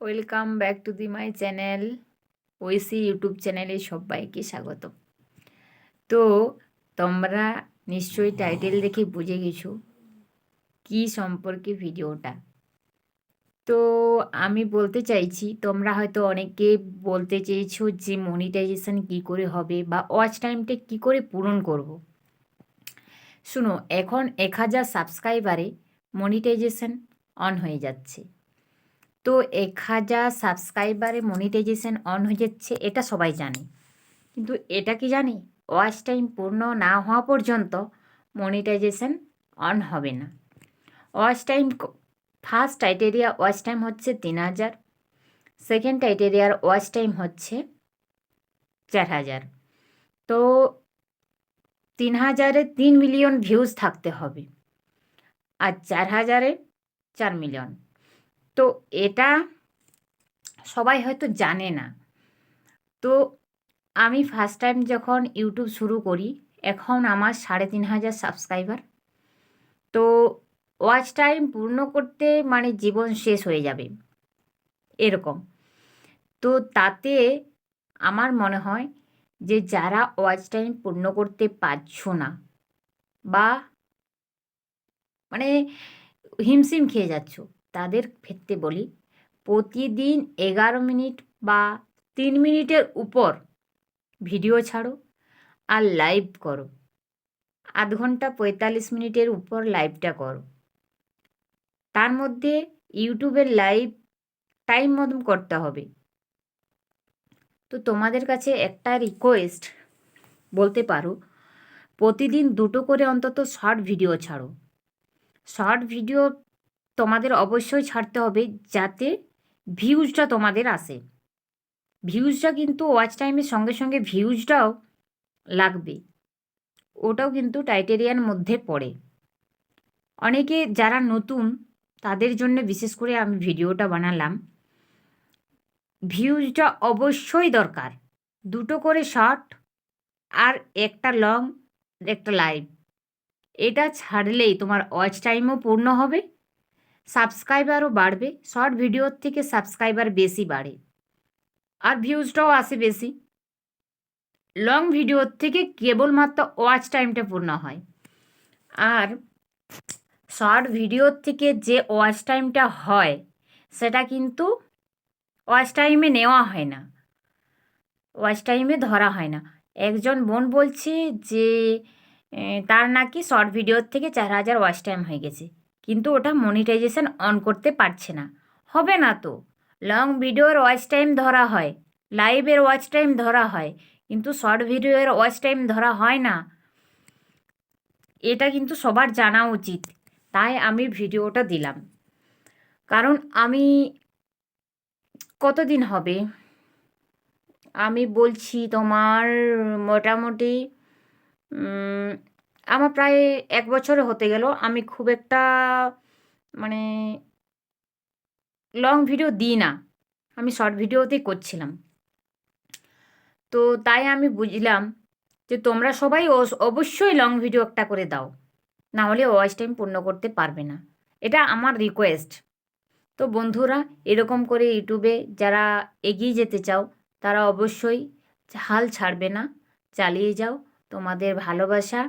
Welcome back to the my channel ওইসি YouTube চ্যানেলে সবাইকে স্বাগত। তো তোমরা নিশ্চয়ই টাইটেল দেখে বুঝে গেছো কি সম্পর্কে ভিডিওটা। তো আমি বলতে চাইছি, তোমরা হয়তো অনেকে বলতে চেয়েছো যে মনিটাইজেশন কি করে হবে বা ওয়াচ টাইমটা কি করে পূরণ করব। শুনো, এখন এক হাজার সাবস্ক্রাইবারে মনিটাইজেশন অন হয়ে যাচ্ছে। তো এক হাজার সাবস্ক্রাইবারে মনিটাইজেশন অন হয়ে যাচ্ছে, এটা সবাই জানে। কিন্তু এটা কি জানি? ওয়াচ টাইম পূর্ণ না হওয়া পর্যন্ত মনিটাইজেশন অন হবে না। Watch time first টাইটেরিয়া watch time হচ্ছে তিন হাজার। সেকেন্ড টাইটেরিয়ার ওয়াচ টাইম হচ্ছে চার হাজার। তো তিন হাজারে তিন মিলিয়ন ভিউজ থাকতে হবে। আর চার হাজারে চার মিলিয়ন তো এটা সবাই হয়তো জানে না। তো আমি ফার্স্ট টাইম যখন ইউটিউব শুরু করি, এখন আমার সাড়ে তিন হাজার সাবস্ক্রাইবার তো ওয়াচ টাইম পূর্ণ করতে মানে জীবন শেষ হয়ে যাবে, এরকম। তো তাতে আমার মনে হয় যে যারা ওয়াচ টাইম পূর্ণ করতে পারছ না বা মানে হিমশিম খেয়ে যাচ্ছ তাদের ক্ষেত্রে বলি, প্রতিদিন এগারো মিনিট বা তিন মিনিটের উপর ভিডিও ছাড়ো আর লাইভ করো। আধ ঘণ্টা পঁয়তাল্লিশ মিনিটের উপর লাইভটা করো। তার মধ্যে ইউটিউবের লাইভ টাইম মতন করতে হবে। তো তোমাদের কাছে একটা রিকোয়েস্ট বলতে পারো, প্রতিদিন দুটো করে অন্তত শর্ট ভিডিও ছাড়ো। শর্ট ভিডিও তোমাদের অবশ্যই ছাড়তে হবে যাতে ভিউজটা তোমাদের আসে। ভিউজটা কিন্তু ওয়াচ টাইমের সঙ্গে সঙ্গে ভিউজটাও লাগবে। ওটাও কিন্তু টাইটেরিয়ার মধ্যে পড়ে। অনেকে যারা নতুন, তাদের জন্য বিশেষ করে আমি ভিডিওটা বানালাম। ভিউজটা অবশ্যই দরকার। দুটো করে শর্ট আর একটা লং, একটা লাইভ। এটা ছাড়লেই তোমার ওয়াচ টাইমও পূর্ণ হবে। সাবস্ক্রাইবারও বাড়বে, শর্ট ভিডিওর থেকে সাবস্ক্রাইবার বেশি বাড়ে। আর ভিউজটাও আসে বেশি। লং ভিডিওর থেকে কেবলমাত্র ওয়াচ টাইমটা পূর্ণ হয়। আর শর্ট ভিডিওর থেকে যে ওয়াচ টাইমটা হয়, সেটা কিন্তু ওয়াচ টাইমে নেওয়া হয় না। ওয়াচ টাইমে ধরা হয় না। একজন বোন বলছে যে তার নাকি শর্ট ভিডিওর থেকে চার হাজার ওয়াচ টাইম হয়ে গেছে। কিন্তু ওটা মনিটাইজেশন অন করতে পারছে না। হবে না তো। লং ভিডিওর ওয়াচ টাইম ধরা হয় লাইভের ওয়াচ টাইম ধরা হয়, কিন্তু শর্ট ভিডিওর ওয়াচ টাইম ধরা হয় না। এটা কিন্তু সবার জানা উচিত, তাই আমি ভিডিওটা দিলাম। কারণ আমি, কতদিন হবে? আমি বলছি তোমার মোটামুটি আমার প্রায় এক বছর হতে গেল। আমি খুব একটা মানে লং ভিডিও দিই না। আমি শর্ট ভিডিওতেই করছিলাম। তো তাই আমি বুঝলাম যে তোমরা সবাই অবশ্যই লং ভিডিও একটা করে দাও। না হলে ওয়াচ টাইম পূর্ণ করতে পারবে না। এটা আমার রিকোয়েস্ট তো বন্ধুরা, এরকম করে ইউটিউবে যারা এগিয়ে যেতে চাও, তারা অবশ্যই হাল ছাড়বে না। চালিয়ে যাও। তোমাদের ভালোবাসা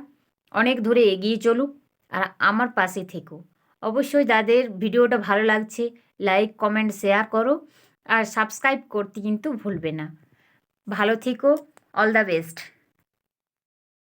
অনেক ধরে এগিয়ে চলুক আর আমার পাশে থেকো। অবশ্যই যাদের ভিডিওটা ভালো লাগছে লাইক কমেন্ট শেয়ার করো আর সাবস্ক্রাইব করতে কিন্তু ভুলবে না। ভালো থেকো অল দ্য বেস্ট